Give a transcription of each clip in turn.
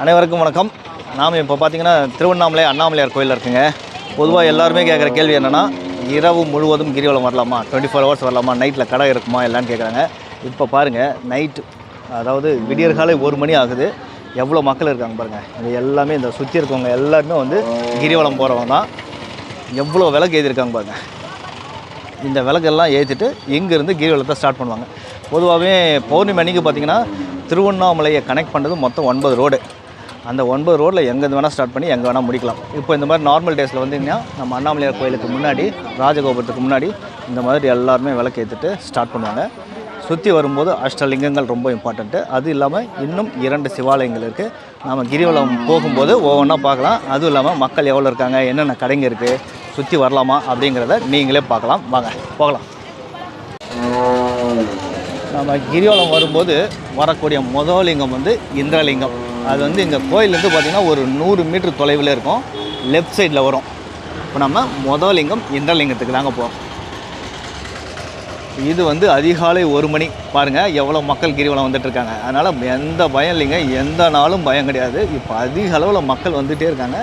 அனைவருக்கும் வணக்கம். நாம் இப்போ பார்த்தீங்கன்னா திருவண்ணாமலை அண்ணாமலையார் கோயிலில் இருக்குங்க. பொதுவாக எல்லாருமே கேட்குற கேள்வி என்னென்னா இரவு முழுவதும் கிரிவலம் வரலாமா? டுவெண்ட்டி ஃபோர் ஹவர்ஸ் வரலாமா நைட்டில் கடை இருக்குமா? எல்லான்னு கேட்குறாங்க. இப்போ பாருங்கள் நைட்டு அதாவது விடியற்காலை ஒரு மணி ஆகுது. எவ்வளோ மக்கள் இருக்காங்க பாருங்கள் இது எல்லாமே இந்த சுற்றி இருக்கவங்க எல்லாருமே வந்து கிரிவலம் போகிறவங்க தான். எவ்வளோ விளக்கு எழுதியிருக்காங்க பாருங்கள் இந்த விளக்கெல்லாம் ஏற்றிட்டு இங்கேருந்து கிரிவலத்தை ஸ்டார்ட் பண்ணுவாங்க. பொதுவாகவே பௌர்ணமி அன்னைக்கு பார்த்தீங்கன்னா திருவண்ணாமலையை கனெக்ட் பண்ணுறது மொத்தம் ஒன்பது ரோடு அந்த ஒன்பது ரோட்டில் எங்கேருந்து வேணால் ஸ்டார்ட் பண்ணி எங்கே வேணால் முடிக்கலாம். இப்போ இந்த மாதிரி நார்மல் டேஸில் வந்தீங்கன்னா நம்ம அண்ணாமலையார் கோயிலுக்கு முன்னாடி ராஜகோபுரத்துக்கு முன்னாடி இந்த மாதிரி எல்லாருமே விளக்கேற்றிட்டு ஸ்டார்ட் பண்ணுவாங்க. சுற்றி வரும்போது அஷ்டலிங்கங்கள் ரொம்ப இம்பார்ட்டண்ட்டு அது இல்லாமல் இன்னும் இரண்டு சிவாலயங்கள் இருக்குது நம்ம கிரிவலம் போகும்போது ஒவ்வொன்றா பார்க்கலாம். அதுவும் இல்லாமல் மக்கள் எவ்வளோ இருக்காங்க என்னென்ன கடைங்க இருக்குது சுற்றி வரலாமா அப்படிங்கிறத நீங்களே பார்க்கலாம். வாங்க போகலாம். நம்ம கிரிவலம் வரும்போது வரக்கூடிய முதலிங்கம் வந்து இந்திரலிங்கம். அது வந்து எங்கள் கோயிலேருந்து பார்த்திங்கன்னா ஒரு நூறு மீட்டர் தொலைவில் இருக்கும். லெஃப்ட் சைடில் வரும். இப்போ நம்ம முதல் லிங்கம் இந்திரலிங்கத்துக்கு தாங்க போகிறோம் இது வந்து அதிகாலை ஒரு மணி. பாருங்கள் எவ்வளோ மக்கள் கிரிவலம் வந்துட்டுருக்காங்க. அதனால் எந்த பயம் இல்லைங்க. எந்த நாளும் பயம் கிடையாது. இப்போ அதிக அளவில் மக்கள் வந்துகிட்டே இருக்காங்க.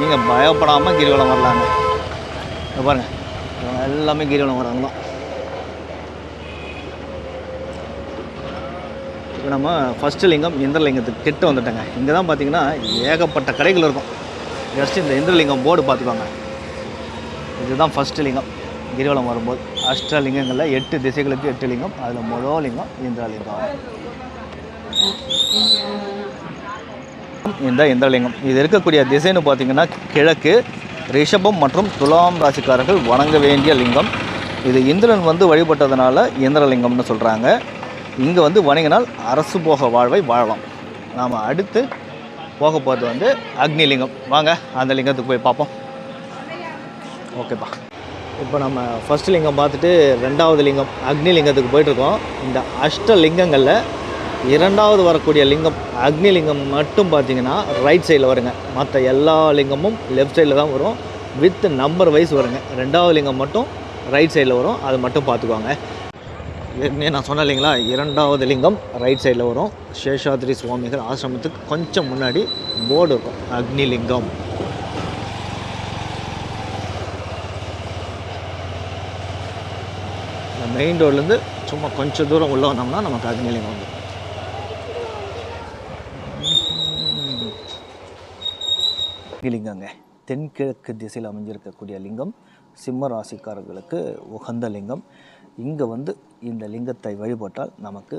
நீங்கள் பயப்படாமல் கிரிவலம் வரலாங்க. பாருங்கள் எல்லாமே கிரிவலம் வராங்களாம் இப்போ நம்ம ஃபஸ்ட்டு லிங்கம் இந்திரலிங்கத்துக்கு கிட்ட வந்துட்டேங்க. இங்கே தான் பார்த்தீங்கன்னா ஏகப்பட்ட கடைகள் இருக்கும். ஜஸ்ட் இந்த இந்திரலிங்கம் போர்டு பார்த்துக்கோங்க. இதுதான் ஃபஸ்ட்டு லிங்கம். கிரிவலம் வரும்போது அஷ்டலிங்கங்களில் எட்டு திசைகளுக்கு எட்டு லிங்கம். அதில் முதல் லிங்கம் இந்திரலிங்கம். இந்த இந்திரலிங்கம். இது இருக்கக்கூடிய திசைன்னு பார்த்தீங்கன்னா கிழக்கு ரிஷபம் மற்றும் துலாம் ராசிக்காரர்கள் வணங்க வேண்டிய லிங்கம். இது இந்திரன் வந்து வழிபட்டதுனால இந்திரலிங்கம்னு சொல்கிறாங்க இங்கே வந்து வணங்கினால் அரசு போக வாழ்வை வாழலாம். நாம் அடுத்து போக போகிறது வந்து அக்னிலிங்கம். வாங்க அந்த லிங்கத்துக்கு போய் பார்ப்போம். ஓகேப்பா இப்போ நம்ம ஃபஸ்ட் லிங்கம் பார்த்துட்டு ரெண்டாவது லிங்கம் அக்னி லிங்கத்துக்கு போயிட்டுருக்கோம். இந்த அஷ்ட லிங்கங்களில் இரண்டாவது வரக்கூடிய லிங்கம் அக்னி லிங்கம் மட்டும் பார்த்தீங்கன்னா ரைட் சைடில் வருங்க. மற்ற எல்லா லிங்கமும் லெஃப்ட் சைடில் தான் வரும். வித் நம்பர் வைஸ் வருங்க. ரெண்டாவது லிங்கம் மட்டும் ரைட் சைடில் வரும். அதை மட்டும் பார்த்துக்குவாங்க ஏற்கனவே நான் சொன்னேன் இல்லைங்களா? இரண்டாவது லிங்கம் ரைட் சைடில் வரும். சேஷாத்ரி சுவாமிகள் ஆசிரமத்துக்கு கொஞ்சம் முன்னாடி போர்டு இருக்கும். அக்னி லிங்கம் மெயின் ரோட்லேருந்து சும்மா கொஞ்சம் தூரம் உள்ளே வந்தோம்னா நமக்கு அக்னிலிங்கம் வந்து. லிங்கங்க தென்கிழக்கு திசையில் அமைஞ்சிருக்கக்கூடிய லிங்கம் சிம்ம ராசிக்காரர்களுக்கு உகந்த லிங்கம். இங்கே வந்து இந்த லிங்கத்தை வழிபட்டால் நமக்கு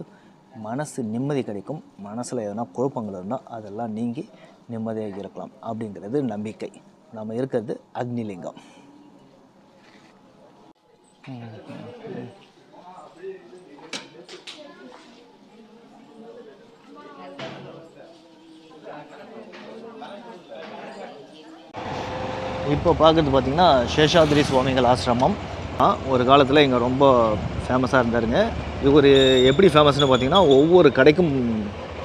மனசு நிம்மதி கிடைக்கும். மனசில் எதனா குழப்பங்கள் இருந்தால் அதெல்லாம் நீங்கி நிம்மதியாக இருக்கலாம் அப்படிங்கிறது நம்பிக்கை. நம்ம இருக்கிறது அக்னிலிங்கம். இப்போ பார்க்குறது பார்த்திங்கன்னா சேஷாதிரி சுவாமிகள் ஆசிரமம். ஒரு காலத்தில் இங்கே ரொம்ப ஃபேமஸாக இருந்தாருங்க. இவர் எப்படி ஃபேமஸ்னு பார்த்தீங்கன்னா ஒவ்வொரு கடைக்கும்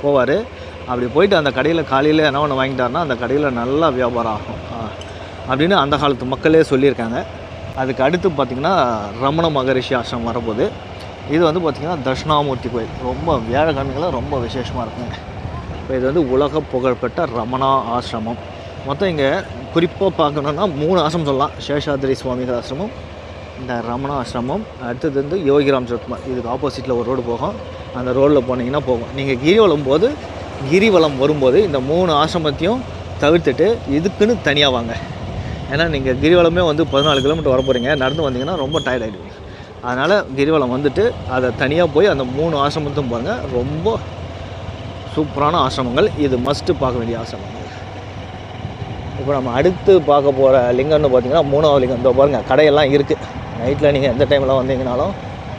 போவார். அப்படி போயிட்டு அந்த கடையில் காலையில் என்ன ஒன்று வாங்கிட்டாருன்னா அந்த கடையில் நல்லா வியாபாரம் ஆகும். அப்படின்னு அந்த காலத்து மக்களே சொல்லியிருக்காங்க. அதுக்கு அடுத்து பார்த்திங்கன்னா ரமண மகரிஷி ஆசிரம் வரப்போகுது. இது வந்து பார்த்திங்கன்னா தட்சிணாமூர்த்தி கோயில். ரொம்ப வியாழக்கிழமைகளில் ரொம்ப விசேஷமாக இருக்குங்க. இப்போ இது வந்து உலக புகழ்பெற்ற ரமணா ஆசிரமம். மொத்தம் இங்கே குறிப்பாக பார்க்கணுன்னா மூணு ஆசிரமம் சொல்லலாம். சேஷாதிரி சுவாமிகள் ஆசிரமம் இந்த ரமணா ஆசிரமம் அடுத்தது வந்து யோகிராம் சத்மா இதுக்கு ஆப்போசிட்டில் ஒரு ரோடு போகும். அந்த ரோட்டில் போனீங்கன்னா போகும். நீங்கள் கிரிவலம் போது கிரிவலம் வரும்போது இந்த மூணு ஆசிரமத்தையும் தவிர்த்துட்டு இதுக்குன்னு தனியாக வாங்க. ஏன்னா நீங்கள் கிரிவலமே வந்து பதினாலு கிலோமீட்டர் வர போகிறீங்க நடந்து வந்தீங்கன்னா ரொம்ப டயர்ட் ஆகிடுவீங்க அதனால் கிரிவலம் வந்துட்டு அதை தனியாக போய் அந்த மூணு ஆசிரமத்தையும் பாருங்கள் ரொம்ப சூப்பரான ஆசிரமங்கள். இது மஸ்ட்டு பார்க்க வேண்டிய ஆசிரமங்கள். இப்போ நம்ம அடுத்து பார்க்க போகிற லிங்கம்னு பார்த்தீங்கன்னா மூணாவது லிங்கம். இந்த பாருங்கள் கடையெல்லாம் இருக்குது நைட்டில் நீங்கள் எந்த டைமில் வந்தீங்கனாலும்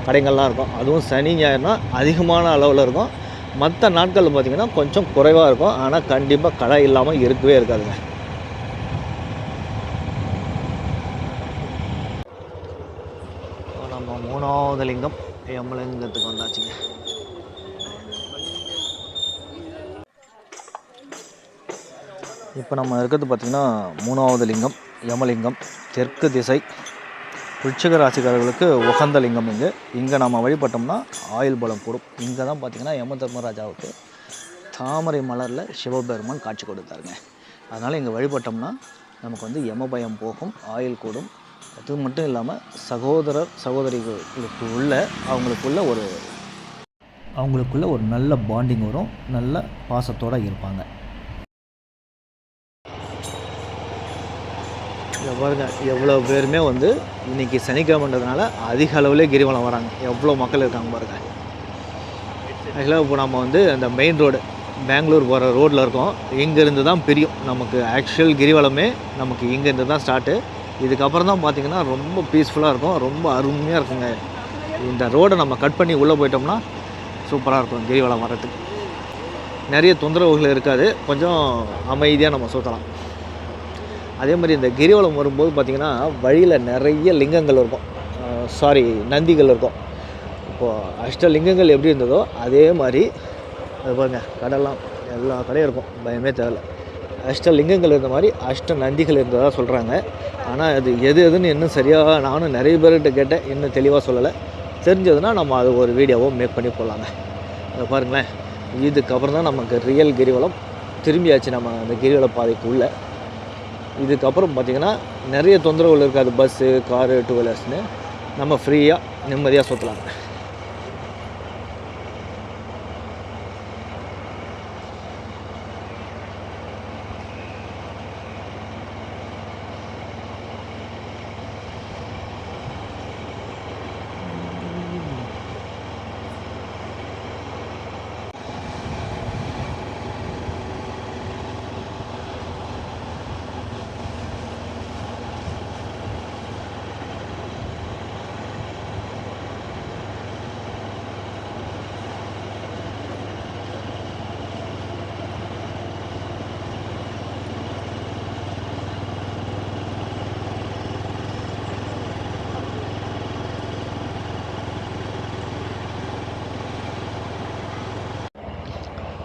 கடைகள்லாம் இருக்கும். அதுவும் சனி ஞாயிறுனா அதிகமான அளவில் இருக்கும். மற்ற நாட்களில் பார்த்தீங்கன்னா கொஞ்சம் குறைவாக இருக்கும். ஆனால் கண்டிப்பாக கடை இல்லாமல் இருக்கவே இருக்காதுங்க. இப்போ நம்ம மூணாவது லிங்கம் யமலிங்கத்துக்கு வந்தாச்சுங்க. இப்போ நம்ம இருக்கிறது பார்த்திங்கன்னா மூணாவது லிங்கம் யமலிங்கம் தெற்கு திசை விருச்சிக ராசிக்காரர்களுக்கு உகந்த லிங்கம் இங்கே. இங்கே நம்ம வழிபட்டோம்னா ஆயுள் பலம் கூடும். இங்கே தான் பார்த்திங்கன்னா யம தர்மராஜாவுக்கு தாமரை மலரில் சிவபெருமான் காட்சி கொடுத்தாருங்க. அதனால் இங்கே வழிபட்டோம்னா நமக்கு வந்து யம பயம் போகும் ஆயுள் கூடும். அது மட்டும் இல்லாமல் சகோதரர் சகோதரிகளுக்கு உள்ள அவங்களுக்குள்ள ஒரு அவங்களுக்குள்ள ஒரு நல்ல பாண்டிங் வரும் நல்ல பாசத்தோடு இருப்பாங்க. இங்க பாருங்க எவ்வளோ பேருமே வந்து இன்னைக்கு சனிக்கிழமைன்றதுனால அதிக அளவில் கிரிவலம் வராங்க. எவ்வளோ மக்கள் இருக்காங்க பாருங்கள் ஆக்சுவலாக இப்போ நம்ம வந்து அந்த மெயின் ரோடு பெங்களூர் போகிற ரோட்டில் இருக்கோம். இங்கேருந்து தான் பிரியும். நமக்கு ஆக்சுவல் கிரிவலமே நமக்கு இங்கேருந்து தான் ஸ்டார்ட்டு இதுக்கப்புறம் தான் பார்த்தீங்கன்னா ரொம்ப பீஸ்ஃபுல்லாக இருக்கும். ரொம்ப அருமையாக இருக்குங்க. இந்த ரோடை நம்ம கட் பண்ணி உள்ளே போயிட்டோம்னா சூப்பராக இருக்கும் கிரிவலம் வர்றதுக்கு. நிறைய தொந்தரவுகள் இருக்காது. கொஞ்சம் அமைதியாக நம்ம சுற்றலாம் அதே மாதிரி இந்த கிரிவலம் வரும்போது பார்த்திங்கன்னா வழியில் நிறைய லிங்கங்கள் இருக்கும். சாரி நந்திகள் இருக்கும். இப்போது அஷ்டலிங்கங்கள் எப்படி இருந்ததோ அதே மாதிரி அது பாருங்க கடலாம் எல்லா கடையும் இருக்கும். பயமே தேவையில்ல. அஷ்டலிங்கங்கள் இருந்த மாதிரி அஷ்ட நந்திகள் இருந்ததாக சொல்கிறாங்க ஆனால் அது எது எதுன்னு இன்னும் சரியாக நானும் நிறைய பேர்கிட்ட கேட்டேன். இன்னும் தெளிவாக சொல்லலை. தெரிஞ்சதுன்னா நம்ம அது ஒரு வீடியோவோ மேக் பண்ணி போடலாங்க. அதை பாருங்களேன். இதுக்கப்புறம் தான் நமக்கு ரியல் கிரிவலம். திரும்பியாச்சு நம்ம அந்த கிரிவல பாதைக்குள்ளே இதுக்கப்புறம் பார்த்திங்கன்னா நிறைய தொந்தரவுகள் இருக்காது. பஸ்ஸு காரு டூ வீலர்ஸ்னு நம்ம ஃப்ரீயாக நிம்மதியாக சுற்றலாம்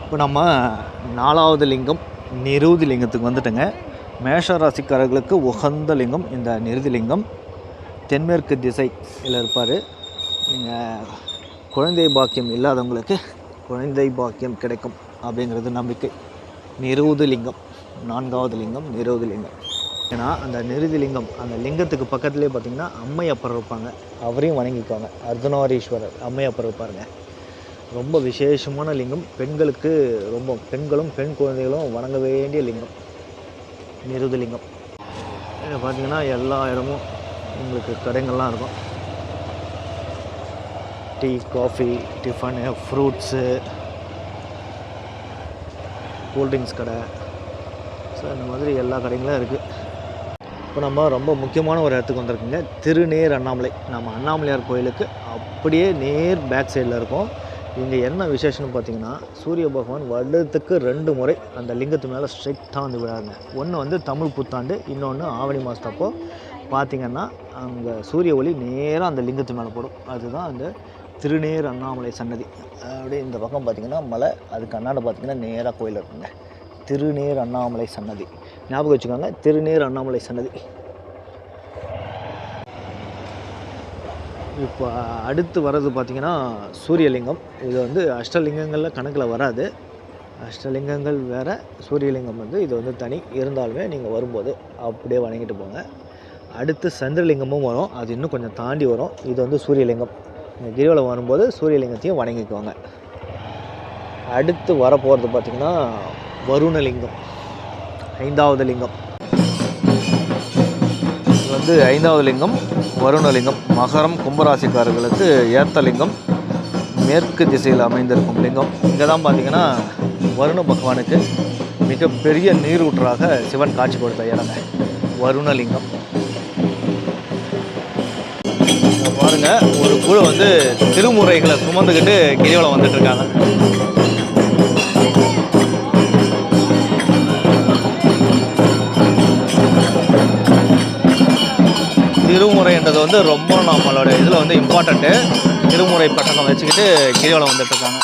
இப்போ நம்ம நாலாவது லிங்கம் நிருதி லிங்கத்துக்கு வந்துட்டுங்க. மேஷ ராசிக்காரர்களுக்கு உகந்த லிங்கம் இந்த நிருதி லிங்கம். தென்மேற்கு திசையில் இருப்பார். நீங்கள் குழந்தை பாக்கியம் இல்லாதவங்களுக்கு குழந்தை பாக்கியம் கிடைக்கும் அப்படிங்கிறது நம்பிக்கை. நிருதி லிங்கம் நான்காவது லிங்கம் நிருதி லிங்கம். ஏன்னா அந்த நிருதி லிங்கம் அந்த லிங்கத்துக்கு பக்கத்துலேயே பார்த்திங்கன்னா அம்மையப்பர் இருப்பாங்க. அவரையும் வணங்கிக்குவாங்க அர்த்தநாரீஸ்வரர் அம்மையப்பர் இருப்பாருங்க. ரொம்ப விசேஷமான லிங்கம். பெண்களுக்கு ரொம்ப பெண்களும் பெண் குழந்தைகளும் வணங்க வேண்டிய லிங்கம். நிருதி லிங்கம். பார்த்தீங்கன்னா எல்லா இடமும் உங்களுக்கு கடைங்கள்லாம் இருக்கும். Tea coffee tiffin fruits cool drinks கடை. ஸோ இந்த மாதிரி எல்லா கடைங்களும் இருக்குது இப்போ நம்ம ரொம்ப முக்கியமான ஒரு இடத்துக்கு வந்திருக்குங்க. திருநேர் அண்ணாமலை. நம்ம அண்ணாமலையார் கோயிலுக்கு அப்படியே நேர் பேக் சைடில் இருக்கோம். இங்கே என்ன விசேஷம்னு பார்த்தீங்கன்னா சூரிய பகவான் வருடத்துக்கு ரெண்டு முறை அந்த லிங்கத்து மேலே ஸ்ட்ரெயிட்டாக வந்து விடாருங்க ஒன்று வந்து தமிழ் புத்தாண்டு இன்னொன்று ஆவணி மாதத்தப்போ பார்த்திங்கன்னா அங்கே சூரிய ஒளி நேராக அந்த லிங்கத்து மேலே போடும். அதுதான் அந்த திருநேர் அண்ணாமலை சன்னதி. அப்படியே இந்த பக்கம் பார்த்தீங்கன்னா மலை அதுக்கு அண்ணாட பார்த்தீங்கன்னா நேராக கோயில் இருக்குங்க. திருநேர் அண்ணாமலை சன்னதி. ஞாபகம் வச்சுக்கோங்க திருநேர் அண்ணாமலை சன்னதி. இப்போ அடுத்து வர்றது பார்த்திங்கன்னா சூரியலிங்கம். இது வந்து அஷ்டலிங்கங்களில் கணக்கில் வராது. அஷ்டலிங்கங்கள் வேறு சூரியலிங்கம் வந்து இது வந்து தனி. இருந்தாலுமே நீங்கள் வரும்போது அப்படியே வணங்கிட்டு போங்க. அடுத்து சந்திரலிங்கமும் வரும். அது இன்னும் கொஞ்சம் தாண்டி வரும். இது வந்து சூரியலிங்கம். இந்த கிரிவலம் வரும்போது சூரியலிங்கத்தையும் வணங்கிக்குவாங்க அடுத்து வரப்போகிறது பார்த்திங்கன்னா வருணலிங்கம். ஐந்தாவது லிங்கம் வந்து ஐந்தாவது லிங்கம் வருணலிங்கம் மகரம் கும்பராசிக்காரர்களுக்கு ஏத்த லிங்கம் மேற்கு திசையில் அமைந்திருக்கும் லிங்கம். இங்கே தான் பார்த்தீங்கன்னா வருண பகவானுக்கு மிகப்பெரிய நீரூற்றாக சிவன் காட்சி கொடுத்த இடங்க வருணலிங்கம் பாருங்கள் பாருங்க ஒரு குழு வந்து திருமுறைகளை சுமந்துக்கிட்டு கிரிவலம் வந்துட்டுருக்காங்க திருமுறைன்றது வந்து ரொம்ப நம்மளோட இதில் வந்து இம்பார்ட்டண்ட்டு திருமுறை பட்டணம் வச்சுக்கிட்டு கிரிவலம் வந்துட்டுருக்காங்க.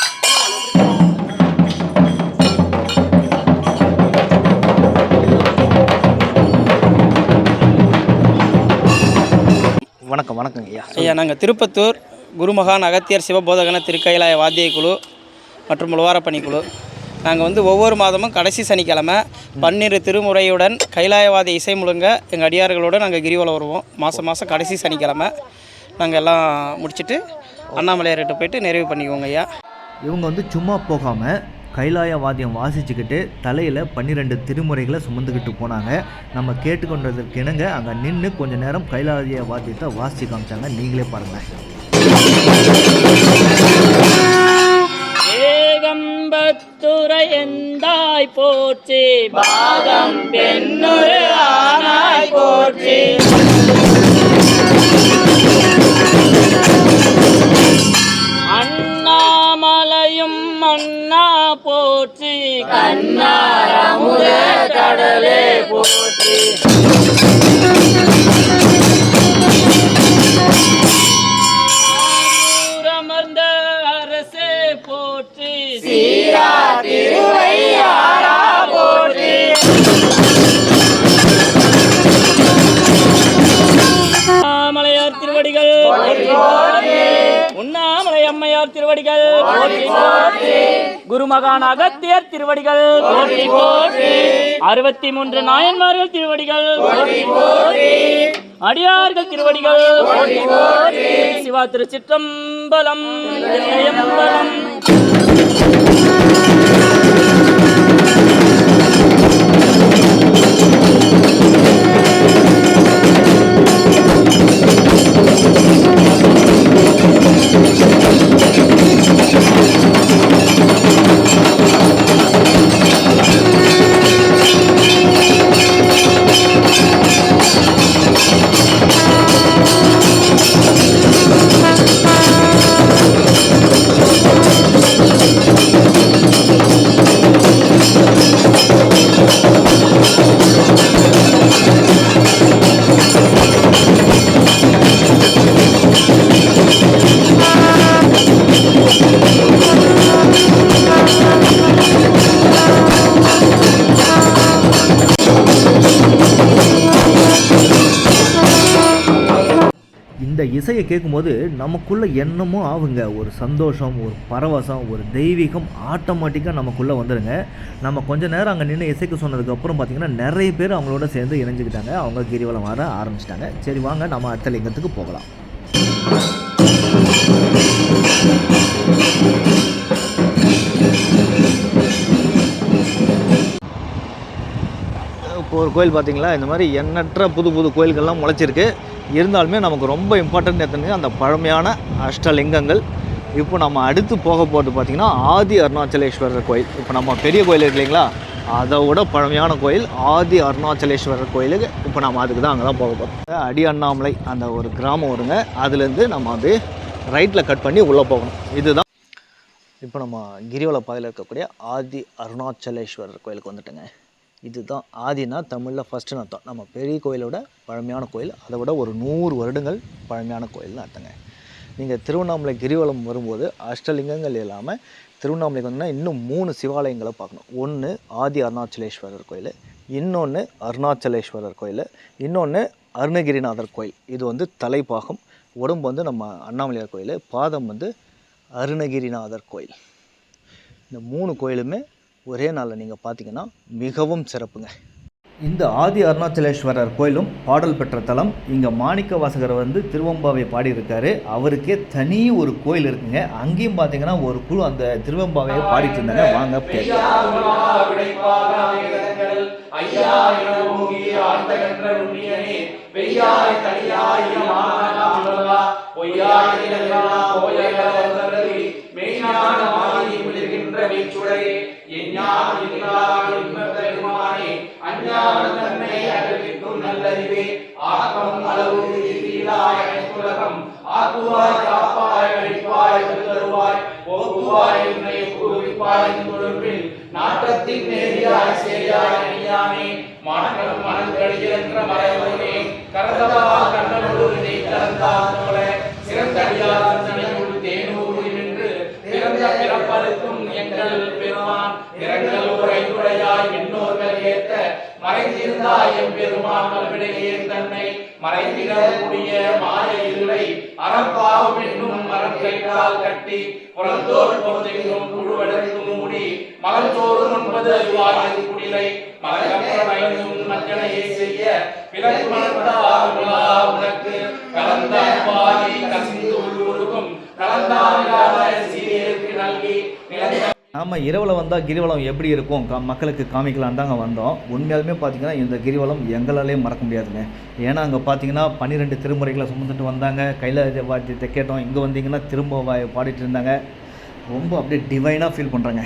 வணக்கம் வணக்கம் ஐயா. ஐயா நாங்கள் திருப்பத்தூர் குருமகான் அகத்தியர் சிவபோதகன திருக்கைலாய வாத்திய குழு மற்றும் உழவாரப்பணி குழு நாங்கள் வந்து ஒவ்வொரு மாதமும் கடைசி சனிக்கிழமை பன்னிரு திருமுறையுடன் கைலாயவாத இசை முழுங்க எங்கள் அடியார்களோடு நாங்கள் கிரிவலம் வருவோம். மாதம் மாதம் கடைசி சனிக்கிழமை நாங்கள் எல்லாம் முடிச்சுட்டு அண்ணாமலையார்கிட்ட போயிட்டு நிறைவு பண்ணிக்குவோங்க ஐயா. இவங்க வந்து சும்மா போகாமல் கைலாய வாத்தியம் வாசிச்சுக்கிட்டு தலையில் பன்னிரெண்டு திருமுறைகளை சுமந்துக்கிட்டு போனாங்க. நம்ம கேட்டுக்கொண்டதற்கு இணங்க அங்கே நின்று கொஞ்சம் நேரம் கைலாய வாத்தியத்தை வாசிச்சு காமிச்சாங்க. நீங்களே பாருங்கள் ஏகம்பத்துரை எந்தாய் போற்றி. பாதம் பெண்ணொரு ஆனாய் போற்றி. அண்ணாமலையும் அண்ணா போற்றி. கண்ணாரமுத கடலே போற்றி. சீரா திருவையாரா உண்ணாமலை திருவடிகள். குருமகான் அகத்தியர் திருவடிகள். அறுபத்தி மூன்று நாயன்மார்கள் திருவடிகள். அடியார்கள் திருவடிகள். சிவா திருச்சிற்றம்பலம். இசையை கேட்கும்போது நமக்குள்ள என்னமோ ஆகுங்க. ஒரு சந்தோஷம் ஒரு பரவசம் ஒரு தெய்வீகம் ஆட்டோமேட்டிக்காக நமக்குள்ளே வந்துடுங்க நம்ம கொஞ்ச நேரம் அங்கே நின்று இசைக்கு சொன்னதுக்கப்புறம் பார்த்தீங்கன்னா நிறைய பேர் அவங்களோட சேர்ந்து இணைஞ்சுக்கிட்டாங்க. அவங்க கிரிவலம் வர ஆரம்பிச்சிட்டாங்க. சரி வாங்க நம்ம அடுத்த லிங்கத்துக்கு போகலாம். இப்போ ஒரு கோயில் பார்த்தீங்களா இந்த மாதிரி எண்ணற்ற புது புது கோயில்கள்லாம் முளைச்சிருக்கு. இருந்தாலுமே நமக்கு ரொம்ப இம்பார்ட்டன்ட் எத்தனை அந்த பழமையான அஷ்டலிங்கங்கள். இப்போ நம்ம அடுத்து போக போகிறது பார்த்தீங்கன்னா ஆதி அருணாச்சலேஸ்வரர் கோயில். இப்போ நம்ம பெரிய கோயில் இருக்கு இல்லைங்களா? அதை விட பழமையான கோயில் ஆதி அருணாச்சலேஸ்வரர் கோயிலுக்கு இப்போ நம்ம அதுக்கு தான் அங்கே தான் போக போகிறோம் அடி அண்ணாமலை அந்த ஒரு கிராமம் வருங்க. அதுலேருந்து நம்ம அப்படியே ரைட்டில் கட் பண்ணி உள்ளே போகணும். இதுதான். இப்போ நம்ம கிரிவல பாதையில் இருக்கக்கூடிய ஆதி அருணாச்சலேஸ்வரர் கோயிலுக்கு வந்துட்டுங்க. இதுதான் ஆதினா தமிழில் ஃபஸ்ட்டுன்னு அர்த்தம். நம்ம பெரிய கோயிலோட பழமையான கோயில். அதை விட ஒரு நூறு வருடங்கள் பழமையான கோயில்னு அர்த்தங்க. நீங்கள் திருவண்ணாமலை கிரிவலம் வரும்போது அஷ்டலிங்கங்கள் இல்லாமல் திருவண்ணாமலைக்கு வந்தீங்கன்னா இன்னும் மூணு சிவாலயங்களை பார்க்கணும். ஒன்று ஆதி அருணாச்சலேஸ்வரர் கோயில் இன்னொன்று அருணாச்சலேஸ்வரர் கோயில் இன்னொன்று அருணகிரிநாதர் கோயில். இது வந்து தலைப்பாகம். உடம்பு வந்து நம்ம அண்ணாமலையார் கோயில் பாதம் வந்து அருணகிரிநாதர் கோயில். இந்த மூணு கோயிலுமே ஒரே நாளில் நீங்கள் பார்த்தீங்கன்னா மிகவும் சிறப்புங்க. இந்த ஆதி அருணாச்சலேஸ்வரர் கோயிலும் பாடல் பெற்ற தலம். இங்கே மாணிக்க வாசகர் வந்து திருவம்பாவை பாடியிருக்காரு. அவருக்கே தனி ஒரு கோயில் இருக்குங்க. அங்கேயும் பார்த்தீங்கன்னா ஒரு குழு அந்த திருவம்பாவையை பாடிட்டு இருந்தாங்க. வாங்க கேட்கலாம். நாட்டத்தின் மறைந்திடக்கூடிய மாய இருளை அறப்பாவும் என்னும் மரக்கைகளால் கட்டி புலந்தோல் பொறுத்தெங்கும் புழுவெடுக்கும் முடி மலர்ந்தோறும் ஒன்பது அறிவாயின் குடிலை மலகப்பனையும் மஞ்சனையை செய்ய பிறகு மலர்ந்தாகுலா உனக்கு கலந்த பாதி கசிந்து உருகும் கலந்தாவிலாத சீரியருக்கு நல்கி நிலந்த நாம் இரவில் வந்தால் கிரிவலம் எப்படி இருக்கும்? கா மக்களுக்கு காமிக்கலான்னு தாங்க வந்தோம். உண்மையாலுமே பார்த்தீங்கன்னா இந்த கிரிவலம் எங்களாலே மறக்க முடியாதுங்க. ஏன்னா அங்கே பார்த்தீங்கன்னா பன்னிரெண்டு திருமுறைகளை சுமந்துட்டு வந்தாங்க. கையில் வாத்தியத்தை கேட்டோம் இங்கே வந்தீங்கன்னா திரும்ப வா- பாடிட்டு இருந்தாங்க. ரொம்ப அப்படியே டிவைனாக ஃபீல் பண்ணுறாங்க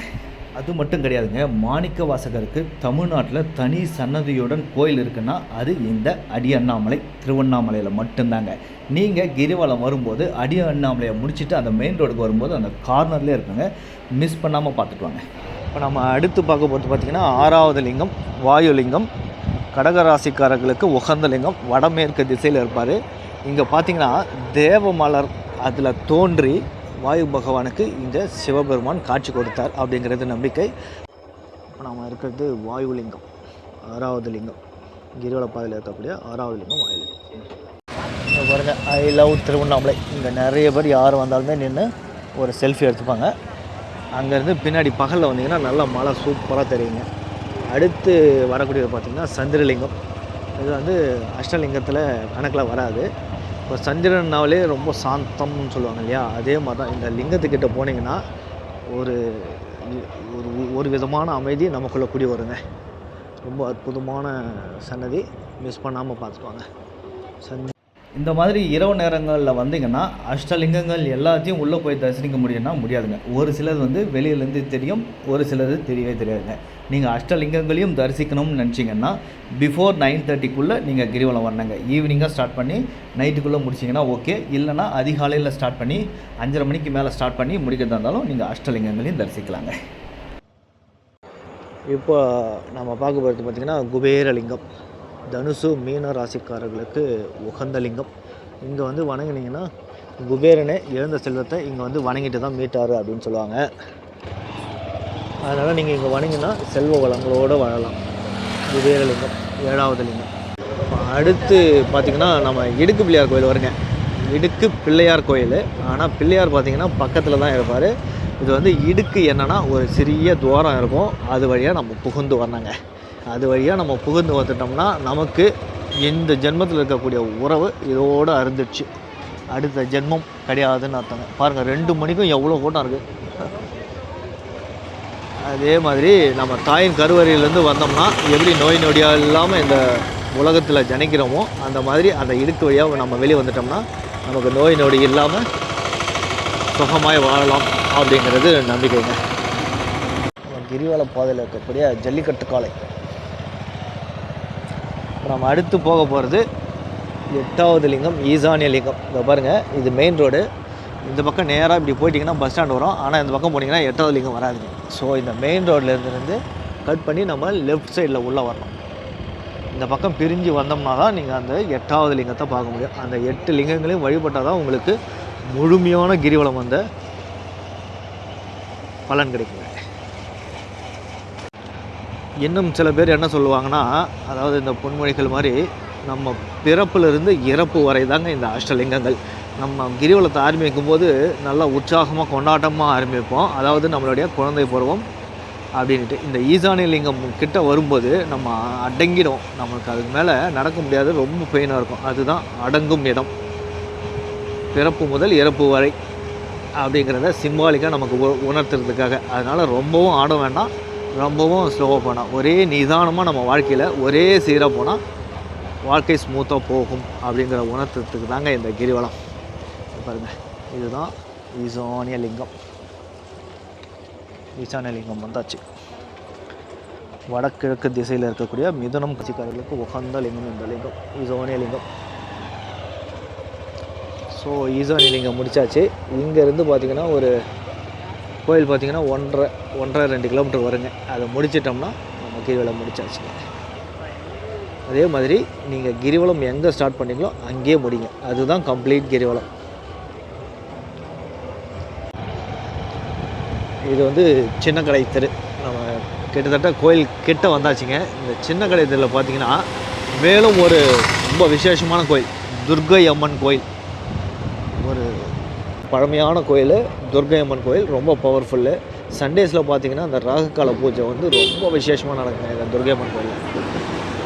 அது மட்டும் கிடையாதுங்க. மாணிக்க வாசகருக்கு தமிழ்நாட்டில் தனி சன்னதியுடன் கோயில் இருக்குன்னா அது இந்த அடி அண்ணாமலை திருவண்ணாமலையில் மட்டும்தாங்க. நீங்கள் கிரிவலம் வரும்போது அடி அண்ணாமலையை முடிச்சுட்டு அந்த மெயின் ரோடுக்கு வரும்போது அந்த கார்னர்லேயே இருக்குங்க. மிஸ் பண்ணாமல் பார்த்துட்டு வாங்க. இப்போ நம்ம அடுத்து பார்க்க போகிறது பார்த்திங்கன்னா ஆறாவது லிங்கம் வாயு லிங்கம் கடகராசிக்காரர்களுக்கு உகந்த லிங்கம் வடமேற்கு திசையில் இருப்பார். இங்கே பார்த்தீங்கன்னா தேவமலர் அதில் தோன்றி வாயு பகவானுக்கு இந்த சிவபெருமான் காட்சி கொடுத்தார் அப்படிங்கிறது நம்பிக்கை. இப்போ நாம் இருக்கிறது வாயு லிங்கம் ஆறாவது லிங்கம். கிரிவல பாதையில் இருக்கக்கூடிய ஆறாவது லிங்கம் வாயுலிங்கம். இங்கே பாருங்க ஐ லவ் திருவண்ணாமலை. இங்கே நிறைய பேர் யார் வந்தாலுமே நின்று ஒரு செல்ஃபி எடுத்துப்பாங்க. அங்கேருந்து பின்னாடி பகலில் வந்தீங்கன்னா நல்லா மழை சூப்பராக தெரியுங்க. அடுத்து வரக்கூடியது பார்த்திங்கன்னா சந்திரலிங்கம். இது வந்து அஷ்டலிங்கத்தில் கணக்கில் வராது. இப்போ சந்திரனாவிலே ரொம்ப சாந்தம்னு சொல்லுவாங்க இல்லையா? அதே மாதிரி தான் இந்த லிங்கத்துக்கிட்ட போனீங்கன்னா ஒரு ஒரு ஒரு விதமான அமைதி நமக்குள்ளே கூடி வருங்க. ரொம்ப அற்புதமான சன்னதி மிஸ் பண்ணாமல் பார்த்துக்குவாங்க சந்தி இந்த மாதிரி இரவு நேரங்களில் வந்தீங்கன்னா அஷ்டலிங்கங்கள் எல்லாத்தையும் உள்ளே போய் தரிசனிக்க முடியும்னா முடியாதுங்க. ஒரு சிலது வந்து வெளியிலேருந்து தெரியும் ஒரு சிலது தெரியவே தெரியாதுங்க. நீங்கள் அஷ்டலிங்கங்களையும் தரிசிக்கணும்னு நினச்சிங்கன்னா பிஃபோர் நைன் தேர்ட்டிக்குள்ளே நீங்கள் கிரிவலம் வரணுங்க. ஈவினிங்காக ஸ்டார்ட் பண்ணி நைட்டுக்குள்ளே முடிச்சிங்கன்னா ஓகே இல்லைனா அதிகாலையில் ஸ்டார்ட் பண்ணி அஞ்சரை மணிக்கு மேலே ஸ்டார்ட் பண்ணி முடிக்கிறதா இருந்தாலும் நீங்கள் அஷ்டலிங்கங்களையும் தரிசிக்கலாங்க. இப்போ நம்ம பார்க்க போகிறது பார்த்திங்கன்னா குபேரலிங்கம். தனுசு மீன ராசிக்காரர்களுக்கு உகந்த லிங்கம். இங்கே வந்து வணங்கினீங்கன்னா குபேரனே இழந்த செல்வத்தை இங்கே வந்து வணங்கிட்டு தான் மீட்டார் அப்படின்னு சொல்லுவாங்க. அதனால் நீங்கள் இங்கே வணங்கினா செல்வ வளங்களோடு வாழலாம். குபேரலிங்கம் ஏழாவது லிங்கம். இப்போ அடுத்து பார்த்திங்கன்னா நம்ம இடுக்கு பிள்ளையார் கோயில் வருங்க. இடுக்கு பிள்ளையார் கோயில். ஆனால் பிள்ளையார் பார்த்திங்கன்னா பக்கத்தில் தான் இருப்பார். இது வந்து இடுக்கு என்னென்னா ஒரு சிறிய துவாரம் இருக்கும். அது வழியாக நம்ம புகுந்து வரணுங்க. அது வழியாக நம்ம புகுந்து வந்துட்டோம்னா நமக்கு இந்த ஜென்மத்தில் இருக்கக்கூடிய உறவு இதோடு அருந்துச்சு அடுத்த ஜென்மம் கிடையாதுன்னு அர்த்தங்க. பாருங்கள் ரெண்டு மணிக்கும் எவ்வளோ கூட்டம் இருக்குது அதே மாதிரி நம்ம தாயின் கருவறையிலேருந்து வந்தோம்னா எப்படி நோய் நொடியாக இல்லாமல் இந்த உலகத்தில் ஜனிக்கிறோமோ அந்த மாதிரி அந்த இடுக்கு வழியாக நம்ம வெளியே வந்துட்டோம்னா நமக்கு நோய் நொடி இல்லாமல் சுகமாய் வாழலாம் அப்படிங்கிறது நம்பிக்கைங்க. நம்ம கிரிவல பாதையில் இருக்கக்கூடிய ஜல்லிக்கட்டு காளை. நம்ம அடுத்து போக போகிறது எட்டாவது லிங்கம் ஈசானிய லிங்கம். இதை பாருங்கள் இது மெயின் ரோடு இந்த பக்கம் நேராக இப்படி போயிட்டிங்கன்னா பஸ் ஸ்டாண்ட் வரும். ஆனால் இந்த பக்கம் போனீங்கன்னா எட்டாவது லிங்கம் வராதுங்க. ஸோ இந்த மெயின் ரோட்லேருந்து கட் பண்ணி நம்ம லெஃப்ட் சைடில் உள்ளே வரணும். இந்த பக்கம் பிரிஞ்சு வந்தோம்னா தான் நீங்கள் அந்த எட்டாவது லிங்கத்தை பார்க்க முடியும். அந்த எட்டு லிங்கங்களையும் வழிபட்டால் தான் உங்களுக்கு முழுமையான கிரிவலம் வந்த பலன் கிடைக்குங்க இன்னும் சில பேர் என்ன சொல்லுவாங்கன்னா அதாவது இந்த பொன்மொழிகள் மாதிரி நம்ம பிறப்பிலிருந்து இறப்பு வரை தாங்க இந்த அஷ்டலிங்கங்கள். நம்ம கிரிவலத்தை ஆரம்பிக்கும் போது நல்லா உற்சாகமாக கொண்டாட்டமாக ஆரம்பிப்போம். அதாவது நம்மளுடைய குழந்தை பருவம் அப்படின்ட்டு இந்த ஈசானியலிங்கம் கிட்ட வரும்போது நம்ம அடங்கிடும். நமக்கு அதுக்கு மேலே நடக்க முடியாது. ரொம்ப பெயினாக இருக்கும். அதுதான் அடங்கும் இடம். பிறப்பு முதல் இறப்பு வரை அப்படிங்கிறத சிம்பாலிக்காக நமக்கு உ- உணர்த்துறதுக்காக. அதனால் ரொம்பவும் ஆட வேண்டாம். ரொம்பவும் ஸ்லோவாக போனால் ஒரே நிதானமாக நம்ம வாழ்க்கையில் ஒரே சீராக போனால் வாழ்க்கை ஸ்மூத்தாக போகும் அப்படிங்கிற உணர்த்துறதுக்கு தாங்க இந்த கிரிவலம். பாருங்கள் பாருங்க. இதுதான் ஈசானிய லிங்கம். ஈசானிய லிங்கம் வந்தாச்சு. வடகிழக்கு திசையில் இருக்கக்கூடிய மிதுனம் கட்சிக்காரர்களுக்கு உகந்த லிங்கம் இந்த லிங்கம். ஈசானிய லிங்கம். ஸோ ஈசானிய லிங்கம் முடிச்சாச்சு. இங்கேருந்து பார்த்தீங்கன்னா ஒரு கோயில் பார்த்தீங்கன்னா ஒன்றரை ஒன்றரை ரெண்டு கிலோமீட்டர் வருங்க. அதை முடிச்சிட்டோம்னா நம்ம கிரிவலம் முடிச்சாச்சுங்க அதே மாதிரி நீங்கள் கிரிவலம் எங்கே ஸ்டார்ட் பண்ணீங்களோ அங்கேயே முடிங்க. அதுதான் கம்ப்ளீட் கிரிவலம். இது வந்து சின்ன கடை தெரு. நம்ம கிட்டத்தட்ட கோயில் கிட்ட வந்தாச்சுங்க. இந்த சின்ன கடை தெருவில் பார்த்தீங்கன்னா மேலும் ஒரு ரொம்ப விசேஷமான கோயில் துர்க்கை அம்மன் கோயில். ஒரு பழமையான கோயில் துர்கை அம்மன் கோயில் ரொம்ப பவர்ஃபுல்லு சண்டேஸில் பார்த்தீங்கன்னா அந்த ராகுகால பூஜை வந்து ரொம்ப விசேஷமாக நடக்குங்க இந்த துர்கை அம்மன் கோயில்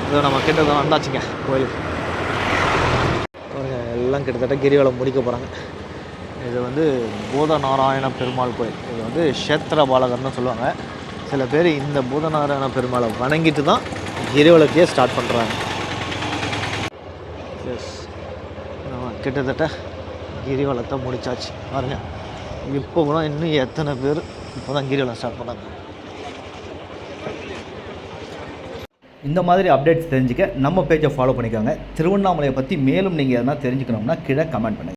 இது நம்ம கிட்ட தான் வந்தாச்சுங்க கோயிலுக்கு. எல்லாம் கிட்டத்தட்ட கிரிவலம் முடிக்க போகிறாங்க இது வந்து பூதநாராயண பெருமாள் கோயில். இது வந்து க்ஷேத்திர பாலகர்னு சொல்லுவாங்க. சில பேர் இந்த பூதநாராயண பெருமாளை வணங்கிட்டு தான் கிரிவலத்தையே ஸ்டார்ட் பண்ணுறாங்க எஸ் கிட்டத்தட்ட கிரிவலத்தை முடிச்சாச்சு. பாருங்க. இப்போ கூட இன்னும் எத்தனை பேர் இப்போ தான் கிரிவலம் ஸ்டார்ட் பண்ணாங்க. இந்த மாதிரி அப்டேட்ஸ் தெரிஞ்சுக்க நம்ம பேஜை ஃபாலோ பண்ணிக்கோங்க. திருவண்ணாமலையை பற்றி மேலும் நீங்கள் எதனா தெரிஞ்சுக்கணும்னா கீழே கமெண்ட் பண்ணுங்கள்